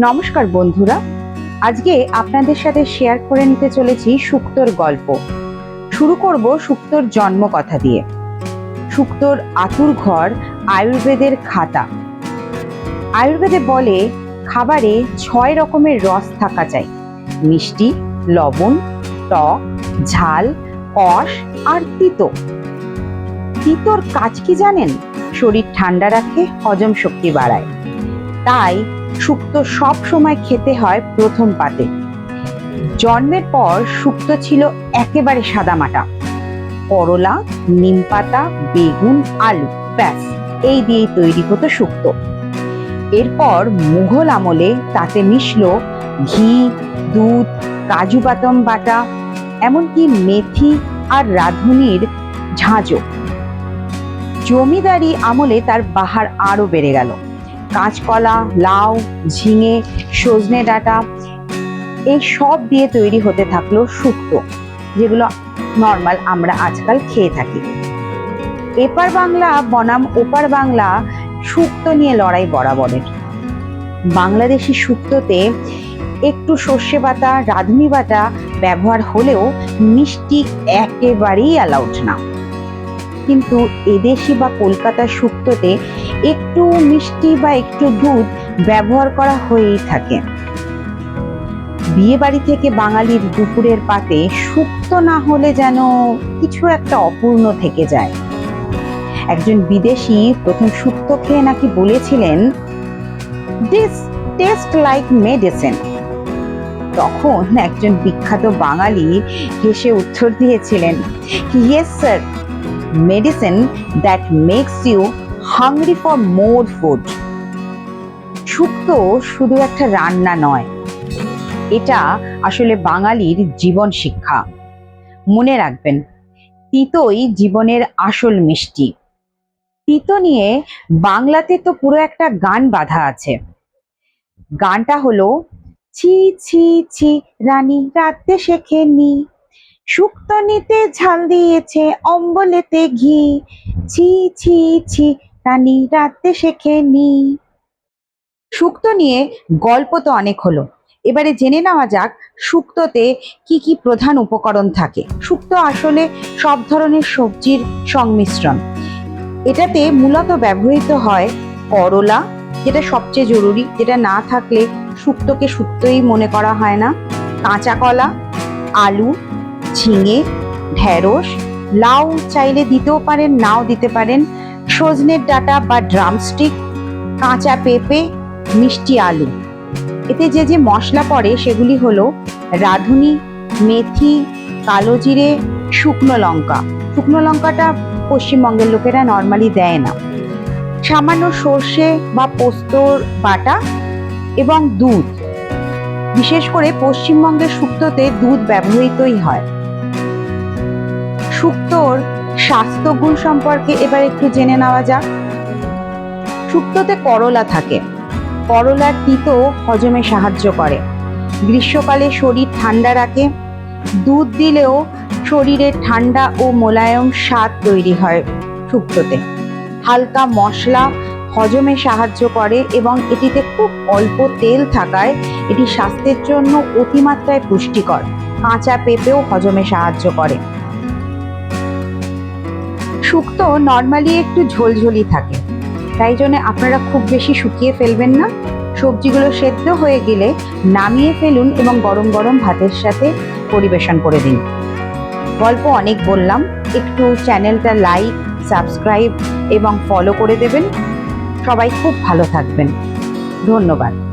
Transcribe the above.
নমস্কার বন্ধুরা। আজকে আপনাদের সাথে শেয়ার করে নিতে চলেছি সুক্তোর গল্প। শুরু করব সুক্তোর জন্ম কথা দিয়ে। সুক্তোর আতুর ঘর আয়ুর্বেদের খাতা। আয়ুর্বেদে বলে, খাবারে ছয় রকমের রস থাকা চাই। মিষ্টি, লবণ, টক, ঝাল, কষ আর তিতো। তিতোর কাজ কি জানেন? শরীর ঠান্ডা রাখে, হজম শক্তি বাড়ায়। তাই শুক্তো সব সময় খেতে হয় প্রথম পাতে। জন্মের পর শুক্তো ছিল একেবারে সাদামাটা করলা নিমপাতা বেগুন, আলু, ব্যাস, এই দিয়েই তৈরি হতো শুক্তো। এরপর মুঘল আমলে তাতে মিশলো ঘি, দুধ, কাজু বাদাম বাটা, এমনকি মেথি আর রাঁধুনির ঝাঁঝো। জমিদারি আমলে তার বাহার আরও বেড়ে গেল। কাঁচকলা, লাউ, ঝিঙে, সজনে ডাঁটা, এই সব দিয়ে তৈরি হতে থাকল শুক্তো, যেগুলো নর্মাল আমরা আজকাল খেয়ে থাকি। এপার বাংলা বনাম, ওপার বাংলা শুক্তো নিয়ে লড়াই বরাবরের। বাংলাদেশি শুক্তোতে একটু সর্ষে বাটা, রাঁধুনি বাটা ব্যবহার হলেও মিষ্টি একেবারেই অ্যালাউড না। কিন্তু এদেশি বা কলকাতার শুক্তোতে একটু মিষ্টি বা একটু দুধ ব্যবহার করা হয়েই থাকে। বিয়ে বাড়ি থেকে বাঙালির দুপুরের পাতে সুক্ত না হলে যেন কিছু একটা অপূর্ণ থেকে যায়। একজন বিদেশি প্রথম শুক্তো খেয়ে নাকি বলেছিলেন দিস টেস্ট লাইক মেডিসিন তখন একজন বিখ্যাত বাঙালি হেসে উত্তর দিয়েছিলেন yes sir medicine that makes you hungry for more food শুক্তো শুধু একটা রান্না নয়, এটা আসলে বাঙালির জীবন শিক্ষা। মনে রাখবেন, তিতোই জীবনের আসল মিষ্টি। তিতো নিয়ে বাংলাতে তো পুরো একটা গান বাঁধা আছে। গানটা হলো, ছি ছি ছি, রানী, রাতে শেখে নি নিতে ঝাল দিয়েছে, অম্বলেতে ঘি। ছি ছি ছি, রানী রাতে শেখে নি শুক্তো নিয়ে গল্প তো অনেক হলো। এবারে জেনে নেওয়া যাক শুক্তোতে কি কি প্রধান উপকরণ থাকে। শুক্তো আসলে সব ধরনের সবজির সংমিশ্রণ। এটাতে মূলত ব্যবহৃত হয় করলা, যেটা সবচেয়ে জরুরি, যেটা না থাকলে শুক্তোকে শুক্তই মনে করা হয় না। কাঁচা কলা, আলু ঝিঙে, ঢেঁড়স, লাউ চাইলে দিতেও পারেন, নাও দিতে পারেন। সজনের ডাটা বা ড্রামস্টিক, কাঁচা পেঁপে, মিষ্টি আলু। এতে যে যে মশলা পড়ে সেগুলি হলো রাঁধুনি, মেথি, কালো জিরে, শুকনো লঙ্কা। শুকনো লঙ্কাটা পশ্চিমবঙ্গের লোকেরা নর্মালি দেয় না। সামান্য সর্ষে বা পোস্তর বাটা এবং দুধ। বিশেষ করে পশ্চিমবঙ্গের শুক্তোতে দুধ ব্যবহৃতই হয়। শুক্তোর স্বাস্থ্যগুণ সম্পর্কে এবার একটু জেনে নেওয়া যাক। শুক্তোতে করলা থাকে। করলার তিতো হজমে সাহায্য করে। গ্রীষ্মকালে শরীর ঠান্ডা রাখে। দুধ দিলেও শরীরে ঠান্ডা ও মোলায়ম স্বাদ তৈরি হয় শুক্তোতে হালকা মশলা হজমে সাহায্য করে এবং এটিতে খুব অল্প তেল থাকায় এটি স্বাস্থ্যের জন্য অতিমাত্রায় পুষ্টিকর। কাঁচা পেঁপেও হজমে সাহায্য করে। শুক্তো নর্মালি একটু ঝোলঝোলি থাকে। তাই জন্য আপনারা খুব বেশি শুকিয়ে ফেলবেন না। সবজিগুলো সেদ্ধ হয়ে গেলে নামিয়ে ফেলুন এবং গরম গরম ভাতের সাথে পরিবেশন করে দিন। গল্প অনেক বললাম, একটু চ্যানেলটা লাইক সাবস্ক্রাইব এবং ফলো করে দেবেন। সবাই খুব ভালো থাকবেন। ধন্যবাদ।